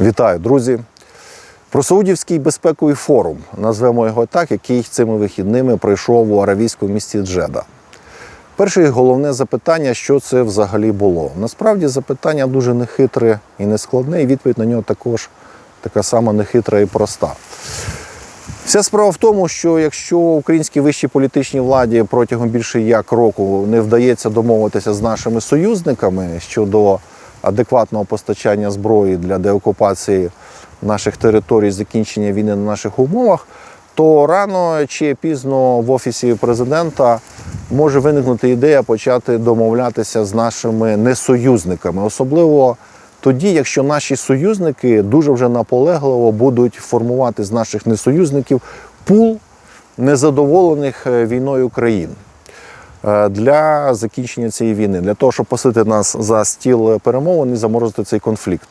Вітаю, друзі! Про Саудівський безпековий форум, назвемо його так, який цими вихідними пройшов у аравійському місті Джеда. Перше і головне запитання, що це взагалі було. Насправді запитання дуже нехитре і нескладне, і відповідь на нього також така сама нехитра і проста. Вся справа в тому, що якщо українській вищій політичній владі протягом більше як року не вдається домовитися з нашими союзниками щодо адекватного постачання зброї для деокупації наших територій, закінчення війни на наших умовах, то рано чи пізно в офісі президента може виникнути ідея почати домовлятися з нашими несоюзниками, особливо тоді, якщо наші союзники дуже вже наполегливо будуть формувати з наших несоюзників пул незадоволених е, війною країн для закінчення цієї війни, для того, щоб посити нас за стіл перемовин і заморозити цей конфлікт.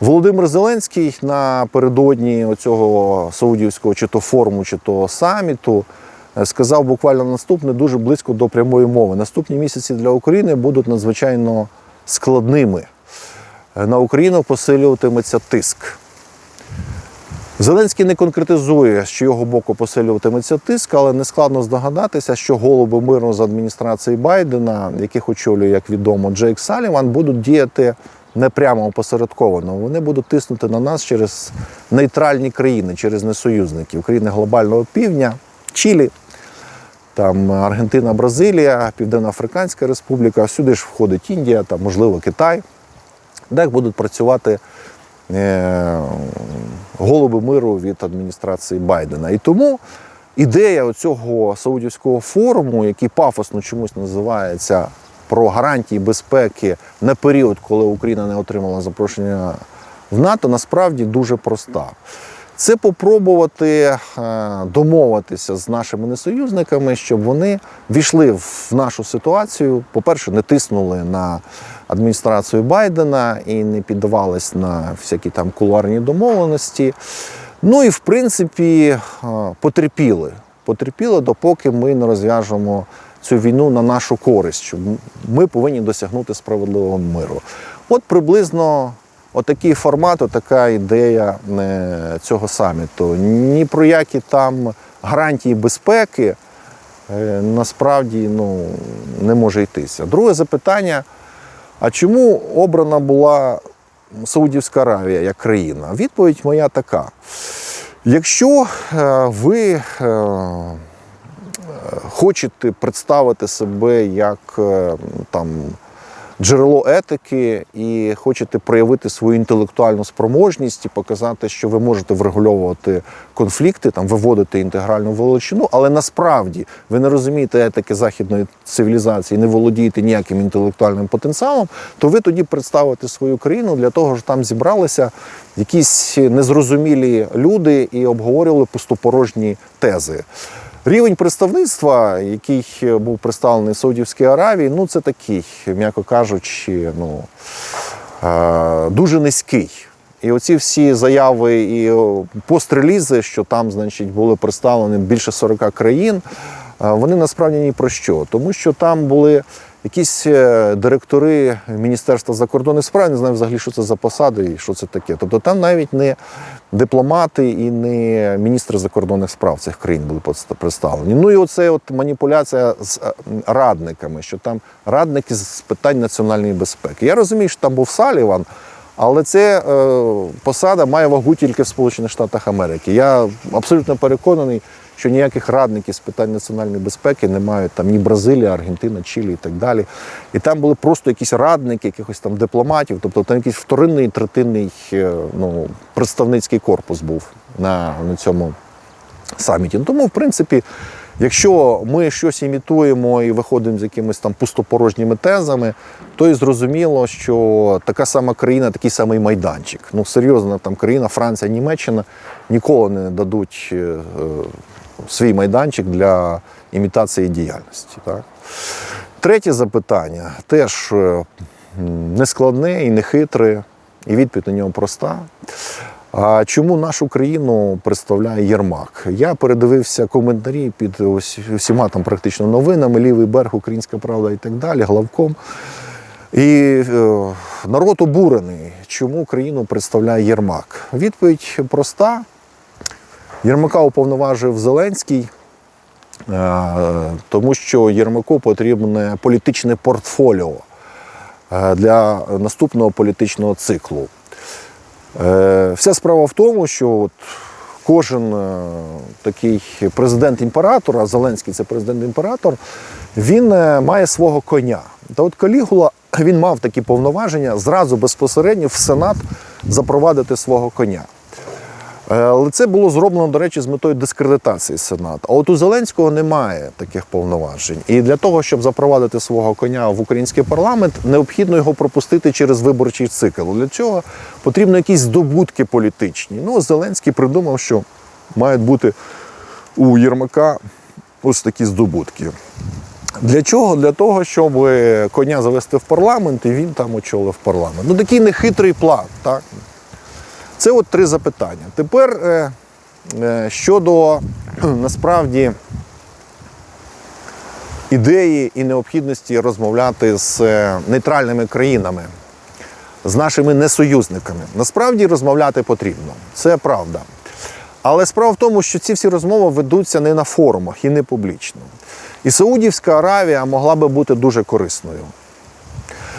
Володимир Зеленський напередодні цього саудівського чи то форуму, чи то саміту е, сказав буквально наступне дуже близько до прямої мови. Наступні місяці для України будуть надзвичайно складними. Е, На Україну посилюватиметься тиск. Зеленський не конкретизує, з чого боку посилюватиметься тиск, але не складно здогадатися, що голуби миру з адміністрації Байдена, яких очолює, як відомо, Джейк Саліван, будуть діяти не прямо опосередковано. Вони будуть тиснути на нас через нейтральні країни, через несоюзників, країни глобального півдня, Чилі, там Аргентина, Бразилія, Південно-Африканська Республіка. Сюди ж входить Індія, там, можливо, Китай, де будуть працювати голуби миру від адміністрації Байдена. І тому ідея цього саудівського форуму, який пафосно чомусь називається про гарантії безпеки на період, коли Україна не отримала запрошення в НАТО, насправді дуже проста. Це попробувати е, домовитися з нашими несоюзниками, щоб вони війшли в нашу ситуацію. По-перше, не тиснули на адміністрацію Байдена і не піддавались на всякі там кулуарні домовленості. Ну і в принципі е, потерпіли. Потерпіли, допоки ми не розв'яжемо цю війну на нашу користь, ми повинні досягнути справедливого миру. От приблизно отакий формат, така ідея е, цього саміту. Ні про які там гарантії безпеки е, насправді ну, не може йтися. Друге запитання: а чому обрана була Саудівська Аравія як країна? Відповідь моя така. Якщо е, ви хочете представити себе як там джерело етики і хочете проявити свою інтелектуальну спроможність і показати, що ви можете врегульовувати конфлікти, там виводити інтегральну величину, але насправді ви не розумієте етики західної цивілізації, не володієте ніяким інтелектуальним потенціалом, то ви тоді представите свою країну для того, що там зібралися якісь незрозумілі люди і обговорювали пустопорожні тези. Рівень представництва, який був представлений в Саудівській Аравії, ну це такий, м'яко кажучи, ну е, дуже низький. І оці всі заяви і пострелізи, що там, значить, були представлені більше 40 країн, е, вони насправді ні про що. Тому що там були якісь е, директори Міністерства закордонних справ, не знаю взагалі, що це за посади і що це таке. Тобто там навіть не дипломати і не міністри закордонних справ цих країн були представлені. Ну і оце от маніпуляція з е, радниками, що там радники з питань національної безпеки. Я розумію, що там був Саліван. Але це е, посада має вагу тільки в Сполучених Штатах Америки. Я абсолютно переконаний, що ніяких радників з питань національної безпеки не мають там ні Бразилія, Аргентина, Чилі і так далі. І там були просто якісь радники, якихось там дипломатів, тобто там якийсь вторинний, третинний е, ну, представницький корпус був на, на цьому саміті. Ну, Тому, в принципі, якщо ми щось імітуємо і виходимо з якимись там пустопорожніми тезами, то і зрозуміло, що така сама країна, такий самий майданчик. Ну, серйозно, там країна, Франція, Німеччина ніколи не дадуть е, е, свій майданчик для імітації діяльності. Так? Третє запитання теж е, нескладне і нехитре, і відповідь на нього проста. А чому нашу країну представляє Єрмак? Я передивився коментарі під усіма там практично новинами, лівий берег, Українська Правда і так далі, главком. І е, народ обурений, чому країну представляє Єрмак. Відповідь проста. Єрмака уповноважив Зеленський, е, тому що Єрмаку потрібне політичне портфоліо е, для наступного політичного циклу. Е, Вся справа в тому, що от кожен такий президент-імператор, а Зеленський це президент-імператор, він має свого коня. Та от Калігула він мав такі повноваження зразу безпосередньо в Сенат запровадити свого коня. Е, Але це було зроблено, до речі, з метою дискредитації Сенату. А от у Зеленського немає таких повноважень. І для того, щоб запровадити свого коня в український парламент, необхідно його пропустити через виборчий цикл. Для цього потрібно якісь здобутки політичні. Ну, Зеленський придумав, що мають бути у Єрмака ось такі здобутки. Для чого? Для того, щоб коня завести в парламент і він там очолив парламент. Ну такий нехитрий план, так? Це от три запитання. Тепер е, е, щодо насправді ідеї і необхідності розмовляти з е, нейтральними країнами, з нашими несоюзниками. Насправді розмовляти потрібно. Це правда. Але справа в тому, що ці всі розмови ведуться не на форумах і не публічно. І Саудівська Аравія могла би бути дуже корисною.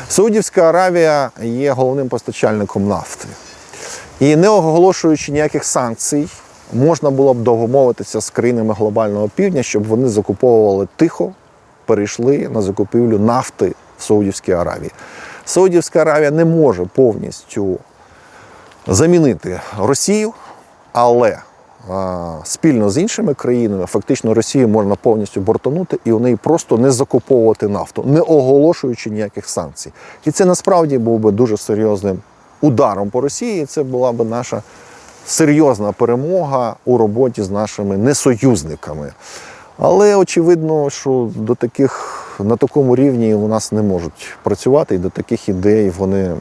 Саудівська Аравія є головним постачальником нафти. І не оголошуючи ніяких санкцій, можна було б домовитися з країнами глобального півдня, щоб вони закуповували тихо, перейшли на закупівлю нафти в Саудівській Аравії. Саудівська Аравія не може повністю замінити Росію, але спільно з іншими країнами фактично Росію можна повністю бортанути і у неї просто не закуповувати нафту, не оголошуючи ніяких санкцій. І це насправді був би дуже серйозним ударом по Росії. Це була б наша серйозна перемога у роботі з нашими несоюзниками. Але очевидно, що до таких на такому рівні у нас не можуть працювати, і до таких ідей вони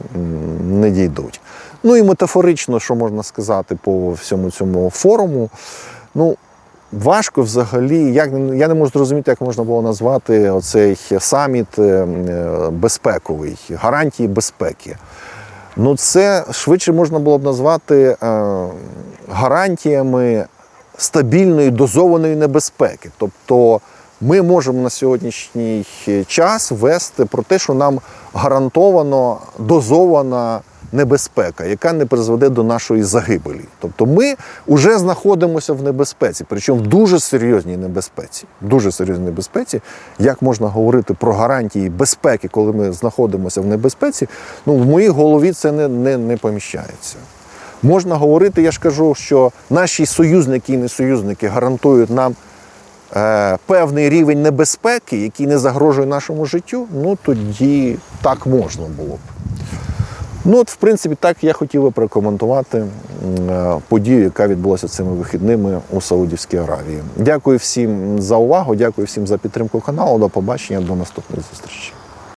не дійдуть. Ну і метафорично, що можна сказати по всьому цьому форуму. Ну, важко взагалі, як я не можу зрозуміти, як можна було назвати оцей саміт е, е, безпековий, гарантії безпеки. Ну, це швидше можна було б назвати е, гарантіями стабільної дозованої небезпеки. Тобто ми можемо на сьогоднішній час вести про те, що нам гарантовано дозована небезпека, яка не призведе до нашої загибелі. Тобто ми вже знаходимося в небезпеці, причому в дуже серйозній небезпеці. Дуже серйозній небезпеці. Як можна говорити про гарантії безпеки, коли ми знаходимося в небезпеці? Ну, в моїй голові це не, не, не поміщається. Можна говорити, я ж кажу, що наші союзники і несоюзники гарантують нам е, певний рівень небезпеки, який не загрожує нашому життю, ну тоді так можна було б. Ну, от, в принципі, так я хотів би прокоментувати е, подію, яка відбулася цими вихідними у Саудівській Аравії. Дякую всім за увагу, дякую всім за підтримку каналу. До побачення, до наступної зустрічі.